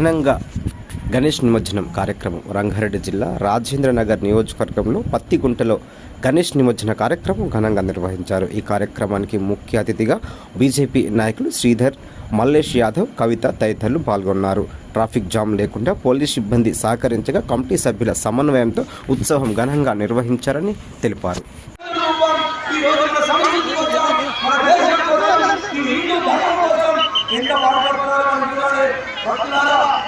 ఘనంగా గణేష్ నిమజ్జనం కార్యక్రమం రంగారెడ్డి జిల్లా రాజేంద్ర నగర్ నియోజకవర్గంలో పత్తిగుంటలో గణేష్ నిమజ్జన కార్యక్రమం ఘనంగా నిర్వహించారు. ఈ కార్యక్రమానికి ముఖ్య అతిథిగా బీజేపీ నాయకులు శ్రీధర్ మల్లేష్ యాదవ్ కవిత తదితరులు పాల్గొన్నారు. ట్రాఫిక్ జామ్ లేకుండా పోలీస్ సిబ్బంది సహకరించగా కమిటీ సభ్యుల సమన్వయంతో ఉత్సవం ఘనంగా నిర్వహించారని తెలిపారు. ఎంత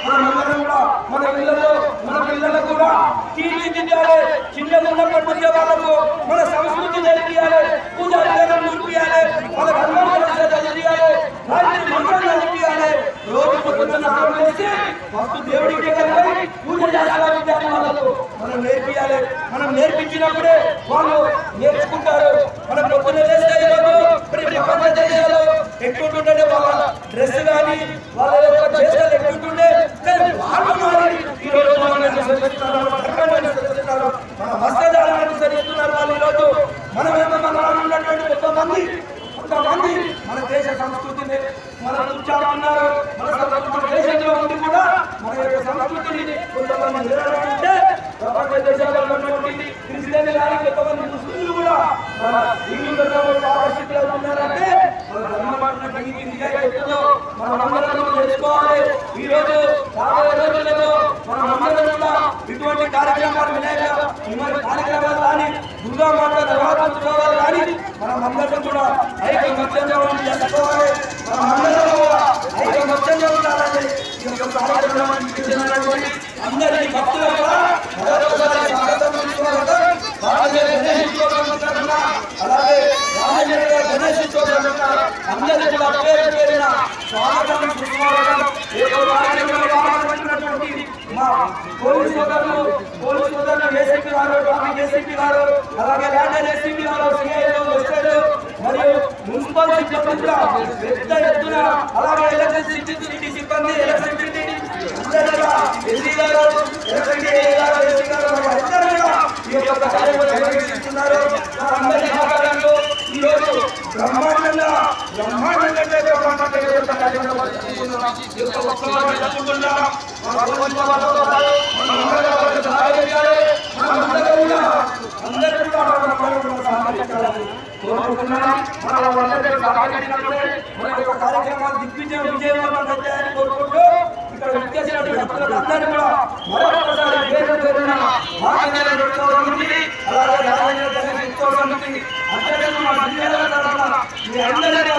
బాధపడుతున్నారో మనం మన ఇళ్ళలో మన పిల్లలు కూడా తీర్చిదిద్దాలి. చిన్నది ఉన్నప్పటి నుంచే వాళ్ళకు మన సంస్కృతి నేర్పియాలి. పూజా విధానం నేర్పియాలి. మన ధర్మం తెలియాలి రాత్రి మంత్రం నేర్పియాలి. రోజు పొద్దున్న స్నానం చేసి ఫస్ట్ దేవుడికి కలిపి పూజ చేస్తారు వాళ్ళకు మనం నేర్పియాలి. మనం నేర్పించినప్పుడే వాళ్ళు నేర్చుకుంటారు. మనం పొద్దున్న చేస్తే ఈరోజు ప్రపంచ దేశాలు ఎట్టుంటుండే వాళ్ళ డ్రెస్ కానీ వాళ్ళ యొక్క చేష్టలు ఎట్టుంటుండే కానీ వాళ్ళు మారి ఈ రోజు మన ధర్మాన్ని అనుసరిస్తున్నారు మన వస్త్రధారాన్ని అనుసరిస్తున్నారు వాళ్ళు ఈరోజు మనమేమో మన ఉన్నటువంటి కొంతమంది కొంతమంది మన దేశ సంస్కృతిని మన ఉన్నారు మన దేశంలో ఉండి కూడా మన యొక్క సంస్కృతిని కొంతమంది నిలబెట్టే ప్రపంచ దేశాల్లో ఉన్నటువంటి క్రిస్టియన్ కానీ కొంతమంది ముస్లింలు కూడా మన హిందూ ధర్మంలో ఆకర్షితులు ఉన్నారంటే మన ధర్మం నీతి మనం అందరం తెలుసుకోవాలి ఈరోజు రోజు రాబోయే రోజులలో మనం అందరం కూడా ఇటువంటి కార్యక్రమాలు వినాయక ఇటువంటి కార్యక్రమాలు కానీ దుర్గా మాత నవరాత్రులు కానీ మనం అందరం కూడా ఐకమత్యంగా ఉండి మనం అందరం కూడా ఐకమత్యంగా ఉండాలని ఈ యొక్క కార్యక్రమాన్ని ఇచ్చినటువంటి మరొకసారి స్వాగతం స్వాగతం అలాగే రాజేంద్ర గణేష్ చోదరుల కూడా పేరు పేరున స్వాగతం సుస్వాగతం మా పోలీసు సోదరులు పోలీసు సోదరులు ఏసీపీ గారు ఏసీపీ గారు అలాగే మున్సిపల్ పెద్ద ఎత్తున అలాగే ఎలక్షన్ సిటీ సిబ్బంది ఎలక్షన్ సిటీ అందరూ బ్రహ్మాండంగా బ్రహ్మాండంగా కోరుకుంటున్నాం. మన వాళ్ళందరూ సహకరించినప్పుడే మన యొక్క కార్యక్రమాలు దిగ్విజయం విజయవంతం చేయాలని కోరుకుంటూ ఇక్కడ విచ్చేసినటువంటి భక్తులకు కూడా మరొకసారి పేరు పేరున అలాగే జిల్లాల తరఫున మీ అందరినీ